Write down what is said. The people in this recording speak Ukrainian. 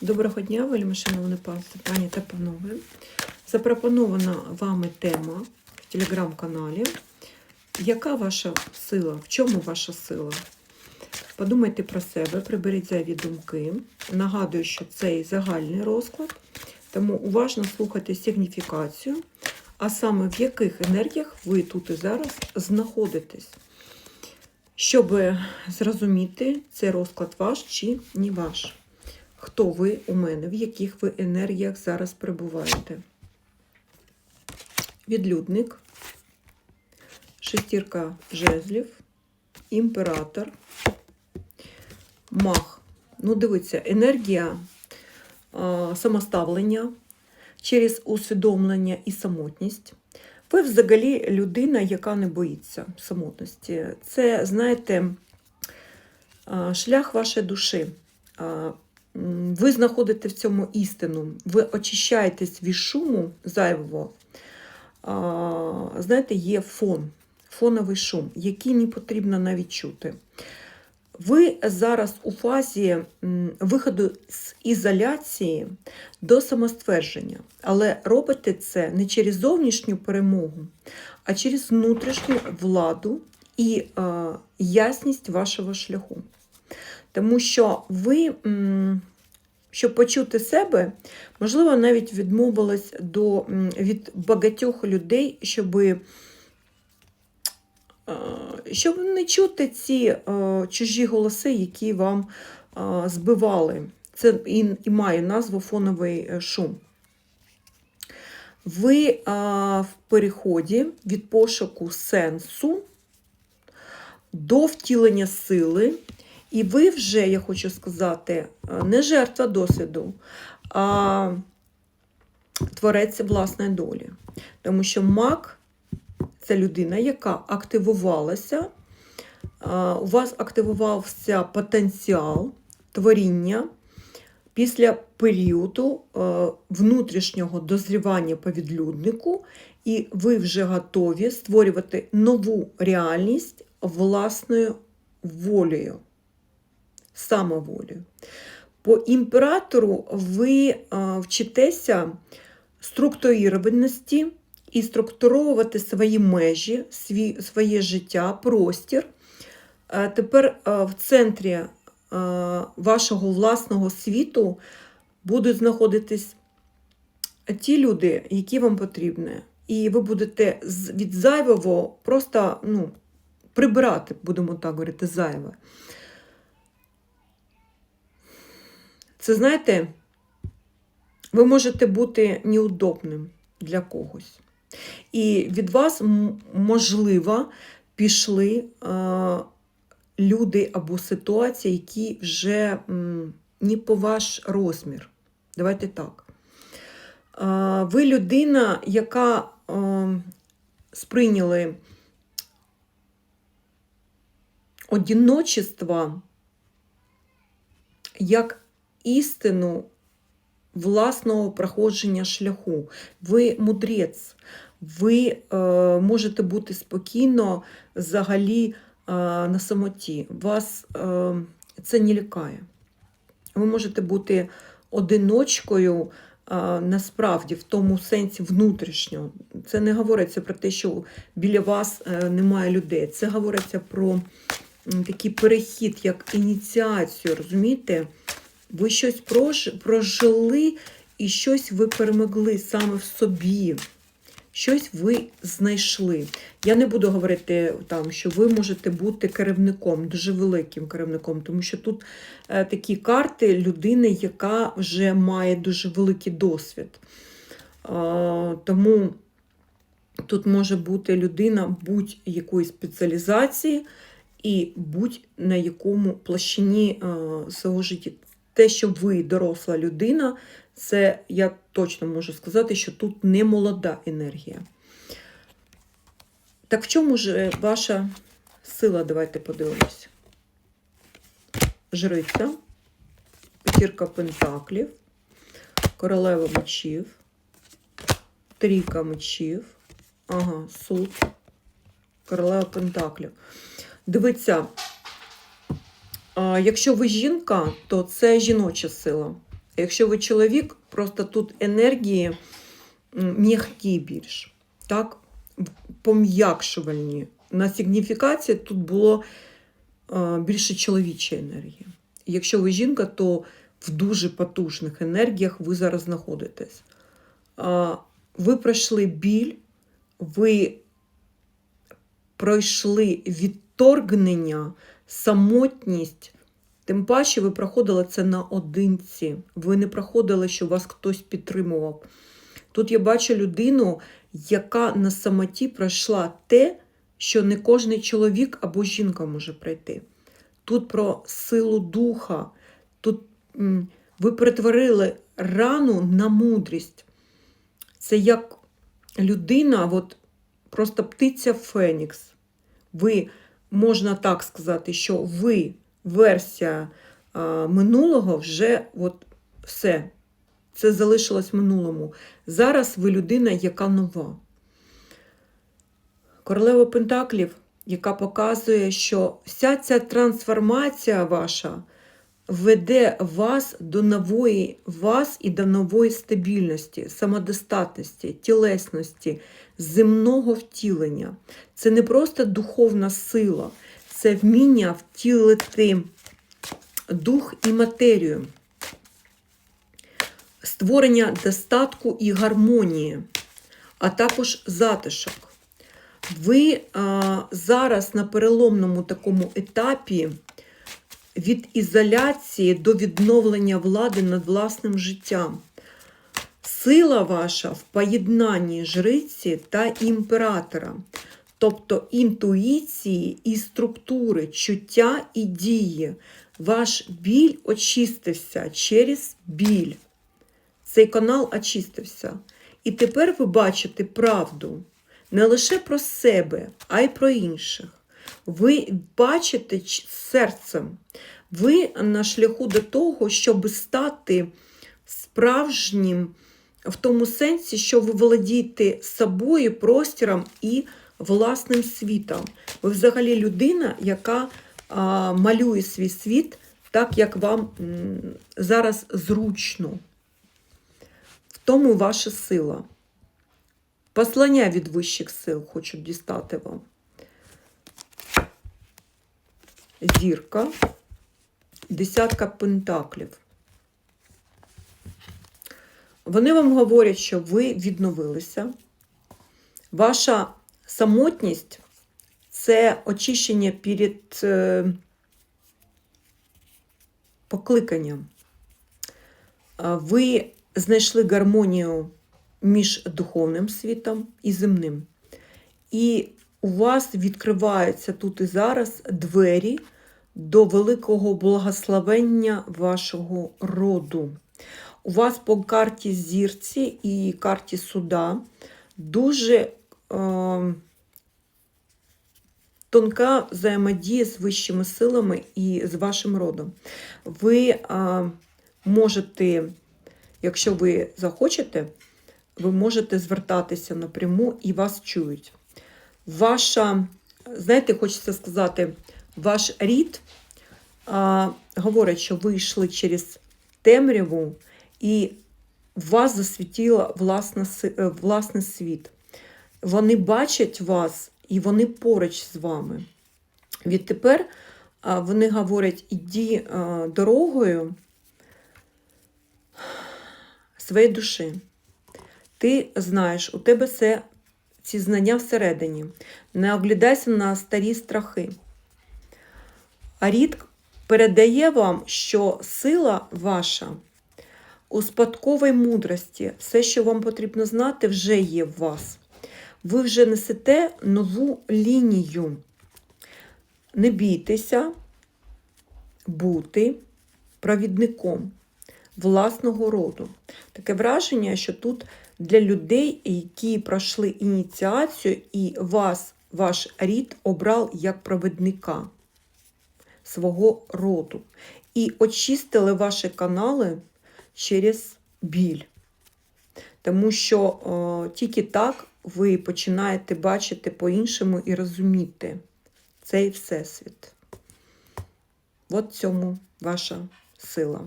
Доброго дня, вельми пані та панове. Запропонована вами тема в телеграм-каналі. Яка ваша сила? В чому ваша сила? Подумайте про себе, приберіть зайві думки. Нагадую, що це загальний розклад, тому уважно слухайте сигніфікацію, а саме в яких енергіях ви тут і зараз знаходитесь, щоб зрозуміти, цей розклад ваш чи не ваш. Хто ви у мене, в яких ви енергіях зараз перебуваєте? Відлюдник, шестірка жезлів, імператор, маг. Ну, дивіться, енергія а, самоставлення через усвідомлення і самотність. Ви взагалі людина, яка не боїться самотності. Це, знаєте, шлях вашої душі. Ви знаходите в цьому істину, ви очищаєтесь від шуму зайвого. Знаєте, є фон, фоновий шум, який не потрібно навіть чути. Ви зараз у фазі виходу з ізоляції до самоствердження, але робите це не через зовнішню перемогу, а через внутрішню владу і ясність вашого шляху. Тому що ви, щоб почути себе, можливо, навіть відмовились до, від багатьох людей, щоби е, щоб не чути ці е, чужі голоси, які вам е, збивали. Це і, і має назву фоновий шум. Ви е, в переході від пошуку сенсу до втілення сили, і ви вже, я хочу сказати, е, не жертва досвіду, а творець власної долі. Тому що маг це людина, яка активувалася, у вас активувався потенціал творіння після періоду е, внутрішнього дозрівання по відлюднику, і ви вже готові створювати нову реальність власною волею, самоволею. По імператору ви е, вчитеся структурованості і структуровувати свої межі, своє життя, простір. Е, Тепер е, в центрі вашого власного світу будуть знаходитись ті люди, які вам потрібні. І ви будете від зайвого просто ну, прибирати, будемо так говорити, зайве. Це знаєте, ви можете бути неудобним для когось. І від вас, можливо, пішли е, люди або ситуації, які вже м, не по ваш розмір. Давайте так. Е, ви людина, яка е, сприйняли одіночество як істину власного проходження шляху. Ви мудрець, ви е, можете бути спокійно взагалі е, на самоті. Вас е, це не лякає. Ви можете бути одиночкою. е, Насправді, в тому сенсі внутрішньо, це не говориться про те, що біля вас е, немає людей. Це говориться про такий перехід, як ініціацію, розумієте? Ви щось прож- прожили і щось ви перемогли саме в собі. Щось ви знайшли. Я не буду говорити там, що ви можете бути керівником, дуже великим керівником, тому що тут е, такі карти людини, яка вже має дуже великий досвід. Е, тому тут може бути людина будь-якої спеціалізації і будь-на якому площині е, свого життя. Те, що ви доросла людина, це я точно можу сказати, що тут не молода енергія. Так в чому ж ваша сила? Давайте подивимось. Жриця, п'ятірка пентаклів, королева мечів, трійка мечів, ага, суд, королева пентаклів. Дивіться, якщо ви жінка, то це жіноча сила. Якщо ви чоловік, просто тут енергії м'які більш, так? пом'якшувальні. На сигніфікації тут було більше чоловічої енергії. Якщо ви жінка, то в дуже потужних енергіях ви зараз знаходитесь. Ви пройшли біль, ви пройшли відторгнення, самотність. Тим паче ви проходили це наодинці. Ви не проходили, що вас хтось підтримував. Тут я бачу людину, яка на самоті пройшла те, що не кожний чоловік або жінка може пройти. Тут про силу духа. Тут ви перетворили рану на мудрість. Це як людина, от просто птиця Фенікс. Ви, можна так сказати, що ви версія минулого вже от все. Це залишилось минулому. Зараз ви людина, яка нова. Королева Пентаклів, яка показує, що вся ця трансформація ваша веде вас до нової вас і до нової стабільності, самодостатності, тілесності, земного втілення. Це не просто духовна сила, це вміння втілити дух і матерію, створення достатку і гармонії, а також затишок. Ви а, зараз на переломному такому етапі від ізоляції до відновлення влади над власним життям. Сила ваша в поєднанні жриці та імператора, тобто інтуїції і структури, чуття і дії. Ваш біль очистився через біль. Цей канал очистився. І тепер ви бачите правду не лише про себе, а й про інших. Ви бачите серцем, ви на шляху до того, щоб стати справжнім в тому сенсі, що ви володієте собою, простіром і власним світом. Ви взагалі людина, яка а, малює свій світ так, як вам м, зараз зручно. В тому ваша сила. Послання від вищих сил хочу дістати вам. Зірка, десятка пентаклів. Вони вам говорять, що ви відновилися. Ваша самотність це очищення перед е, покликанням. Ви знайшли гармонію між духовним світом і земним. І у вас відкриваються тут і зараз двері до великого благословення вашого роду. У вас по карті зірці і карті суда дуже е, тонка взаємодія з вищими силами і з вашим родом. Ви е, можете, якщо ви захочете, ви можете звертатися напряму і вас чують. Ваша, знаєте, хочеться сказати, ваш рід а, говорить, що ви йшли через темряву, і вас засвітіло е, власний світ. Вони бачать вас і вони поруч з вами. Відтепер а, вони говорять: іди а, дорогою своєї душі. Ти знаєш, у тебе це, ці знання всередині. Не оглядайся на старі страхи. Рід передає вам, що сила ваша у спадковій мудрості, все, що вам потрібно знати, вже є в вас. Ви вже несете нову лінію. Не бійтеся бути провідником власного роду. Таке враження, що тут для людей, які пройшли ініціацію, і вас, ваш рід обрав як провідника свого роду. І очистили ваші канали через біль. Тому що о, тільки так ви починаєте бачити по-іншому і розуміти цей всесвіт. От цьому ваша сила.